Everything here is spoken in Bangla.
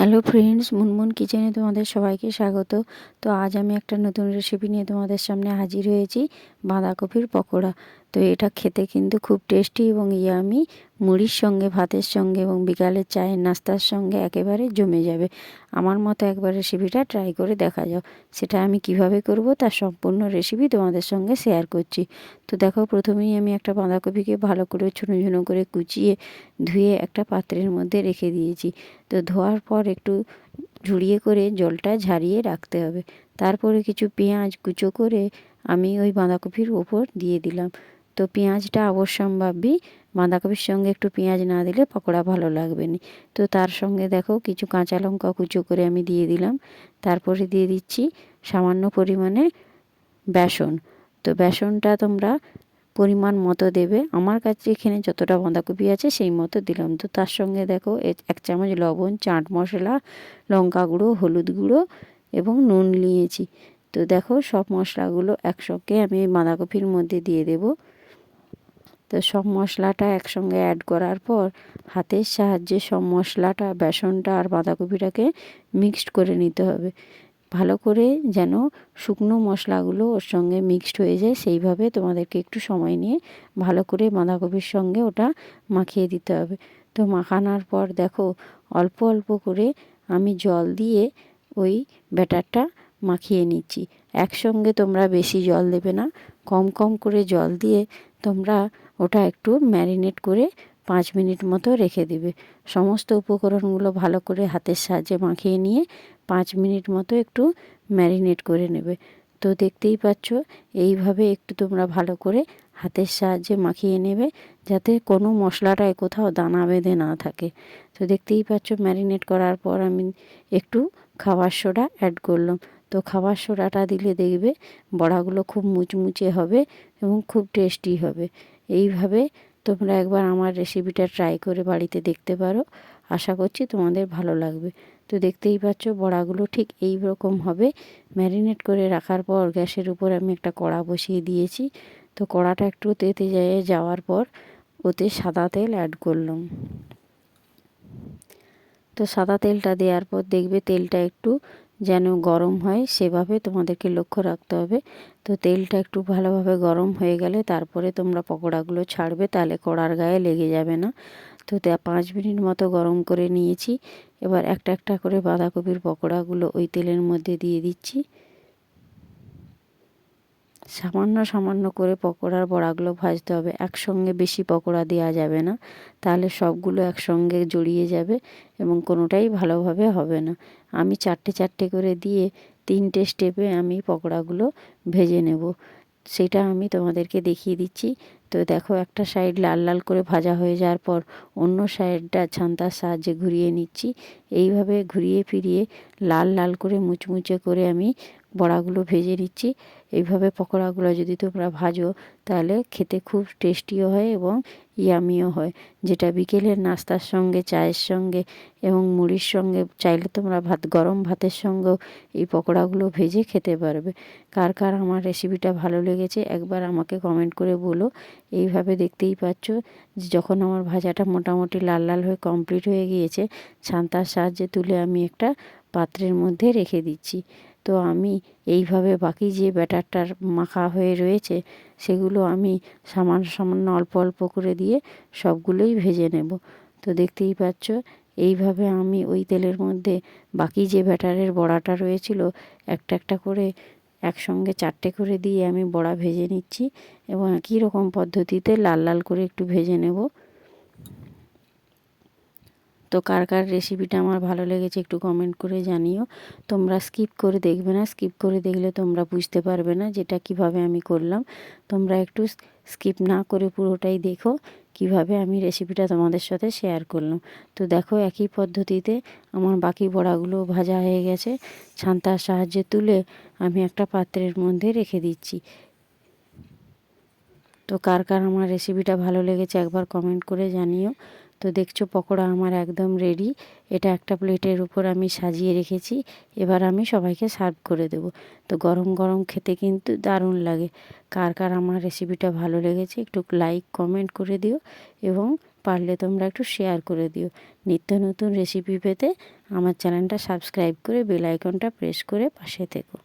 হ্যালো ফ্রেন্ডস মুনমুন কিচেনে তোমাদের সবাইকে স্বাগত। তো আজ আমি একটা নতুন রেসিপি নিয়ে তোমাদের সামনে হাজির হয়েছি, বাঁধাকপির পকোড়া। তো এটা খেতে কিন্তু খুব টেস্টি এবং ইয়ামি। মুড়ির সঙ্গে, ভাতের সঙ্গে এবং বিকালের চায়ের নাস্তার সঙ্গে একেবারে জমে যাবে। আমার মতো একবার রেসিপিটা ট্রাই করে দেখা যাও। সেটা আমি কীভাবে করব তার সম্পূর্ণ রেসিপি তোমাদের সঙ্গে শেয়ার করছি। তো দেখো, প্রথমেই আমি একটা বাঁধাকপিকে ভালো করে ছুনো ছোটো করে কুচিয়ে ধুয়ে একটা পাত্রের মধ্যে রেখে দিয়েছি। তো ধোয়ার পর একটু ঝুড়িয়ে করে জলটা ঝারিয়ে রাখতে হবে। তারপরে কিছু পেঁয়াজ কুচো করে আমি ওই বাঁধাকপির ওপর দিয়ে দিলাম। তো পেঁয়াজটা অবশ্যম্ভাবী। বাঁধাকপির সঙ্গে একটু পেঁয়াজ না দিলে পকোড়া ভালো লাগবে না। তো তার সঙ্গে দেখো কিছু কাঁচা লঙ্কা কুচো করে আমি দিয়ে দিলাম। তারপরে দিয়ে দিচ্ছি সামান্য পরিমাণে বেসন। তো বেসনটা তোমরা পরিমাণ মতো দেবে। আমার কাছে এখানে যতটা বাঁধাকপি আছে সেই মতো দিলাম। তো তার সঙ্গে দেখো এক চামচ লবণ, চাট মশলা, লঙ্কা গুঁড়ো, হলুদ গুঁড়ো এবং নুন নিয়েছি। তো দেখো সব মশলাগুলো একসঙ্গে আমি বাঁধাকপির মধ্যে দিয়ে দেব। তো সব মশলাটা একসঙ্গে অ্যাড করার পর হাতের সাহায্যে সব মশলাটা, বেসনটা আর বাঁধাকপিটাকে মিক্সড করে নিতে হবে। ভালো করে যেন শুকনো মশলাগুলো ওর সঙ্গে মিক্সড হয়ে যায়, সেইভাবে তোমাদেরকে একটু সময় নিয়ে ভালো করে বাঁধাকপির সঙ্গে ওটা মাখিয়ে দিতে হবে। তো মাখানোর পর দেখো অল্প অল্প করে আমি জল দিয়ে ওই ব্যাটারটা মাখিয়ে নিচ্ছি। একসঙ্গে তোমরা বেশি জল দেবে না, কম কম করে জল দিয়ে তোমরা ওটা একটু ম্যারিনেট করে পাঁচ মিনিট মতো রেখে দেবে। সমস্ত উপকরণগুলো ভালো করে হাতের সাহায্যে মাখিয়ে নিয়ে পাঁচ মিনিট মতো একটু ম্যারিনেট করে নেবে। তো দেখতেই পাচ্ছ, এইভাবে একটু তোমরা ভালো করে হাতের সাহায্যে মাখিয়ে নেবে যাতে কোনো মশলাটায় কোথাও দানা বেঁধে না থাকে। তো দেখতেই পাচ্ছ, ম্যারিনেট করার পর আমি একটু খাবার সোডা অ্যাড করলাম। তো খাবার সোডাটা দিলে দেখবে বড়াগুলো খুব মুচমুচে হবে এবং খুব টেস্টি হবে। এইভাবে তোমরা একবার আমার রেসিপিটা ট্রাই করে বাড়িতে দেখতে পারো। আশা করছি তোমাদের ভালো লাগবে। তো দেখতেই পাচ্ছ বড়াগুলো ঠিক এই রকম হবে। ম্যারিনেট করে রাখার পর গ্যাসের উপর আমি একটা কড়া বসিয়ে দিয়েছি। তো কড়াটা একটু তেতে যাওয়ার পর ওতে সাদা তেল অ্যাড করলাম। তো সাদা তেলটা দেওয়ার পর দেখবে তেলটা একটু যেন গরম হয়, সেভাবে তোমাদেরকে লক্ষ্য রাখতে হবে। তো তেলটা একটু ভালোভাবে গরম হয়ে গেলে তারপরে তোমরা পকোড়াগুলো ছাড়বে, তাহলে কড়ার গায়ে লেগে যাবে না। তো পাঁচ মিনিট মতো গরম করে নিয়েছি। এবার একটা একটা করে বাঁধাকপির পকোড়াগুলো ওই তেলের মধ্যে দিয়ে দিচ্ছি। সামান্য সামান্য করে পকোড়ার বড়াগুলো ভাজতে হবে। একসঙ্গে বেশি পকোড়া দেওয়া যাবে না। তাহলে সবগুলো একসঙ্গে জড়িয়ে যাবে এবং কোনোটাই ভালোভাবে হবে না। আমি চারটে চারটে করে দিয়ে তিনটে স্টেপে আমি পকোড়াগুলো ভেজে নেব। সেটা আমি তোমাদেরকে দেখিয়ে দিচ্ছি। তো দেখো, একটা সাইড লাল লাল করে ভাজা হয়ে যাওয়ার পর অন্য সাইডটা ছান্তার সাহায্যে ঘুরিয়ে নিচ্ছি। এইভাবে ঘুরিয়ে ফিরিয়ে লাল লাল করে মুচমুচে করে আমি বড়াগুলো ভেজে নিচ্ছি। এইভাবে পকোড়াগুলো যদি তোমরা ভাজো, তাহলে খেতে খুব টেস্টিও হয় এবং ইয়ামিও হয়। যেটা বিকেলের নাস্তার সঙ্গে, চায়ের সঙ্গে এবং মুড়ির সঙ্গে, চাইলে তোমরা ভাত, গরম ভাতের সঙ্গেও এই পকোড়াগুলো ভেজে খেতে পারবে। কার কার আমার রেসিপিটা ভালো লেগেছে, একবার আমাকে কমেন্ট করে বলো। এইভাবে দেখতেই পাচ্ছ যখন আমার ভাজাটা মোটামুটি লাল লাল হয়ে কমপ্লিট হয়ে গিয়েছে, ছান্তার সাহায্যে তুলে আমি একটা পাত্রের মধ্যে রেখে দিচ্ছি। তো আমি এইভাবে বাকি যে ব্যাটারটার মাখা হয়ে রয়েছে, সেগুলো আমি সামান্য সামান্য অল্প অল্প করে দিয়ে সবগুলোই ভেজে নেব। তো দেখতেই পাচ্ছ, এইভাবে আমি ওই তেলের মধ্যে বাকি যে ব্যাটারের বড়াটা রয়েছিল, একটা একটা করে একসঙ্গে চারটে করে দিয়ে আমি বড়া ভেজে নিচ্ছি এবং একই রকম পদ্ধতিতে লাল লাল করে একটু ভেজে নেব। তো কার কার রেসিপিটা আমার ভালো লেগেছে একটু কমেন্ট করে জানিও। তোমরা স্কিপ করে দেখবে না স্কিপ করে দেখলে তোমরা বুঝতে পারবে না যেটা কীভাবে আমি করলাম। তোমরা একটু স্কিপ না করে পুরোটাই দেখো কীভাবে আমি রেসিপিটা তোমাদের সাথে শেয়ার করলাম। তো দেখো একই পদ্ধতিতে আমার বাকি বড়াগুলো ভাজা হয়ে গেছে। ছান্তার সাহায্যে তুলে আমি একটা পাত্রের মধ্যে রেখে দিচ্ছি। তো কার কার আমার রেসিপিটা ভালো লেগেছে একবার কমেন্ট করে জানিও। তো দেখছ পকোড়া আমার একদম রেডি এটা একটা প্লেটের উপর আমি সাজিয়ে রেখেছি। এবার আমি সবাইকে সার্ভ করে দেব। তো গরম গরম খেতে কিন্তু দারুণ লাগে। কার কার আমার রেসিপিটা ভালো লেগেছে একটু লাইক কমেন্ট করে দিও এবং পারলে তোমরা একটু শেয়ার করে দিও। নিত্য নতুন রেসিপি পেতে আমার চ্যানেলটা সাবস্ক্রাইব করে বেল আইকনটা প্রেস করে পাশে থেকো।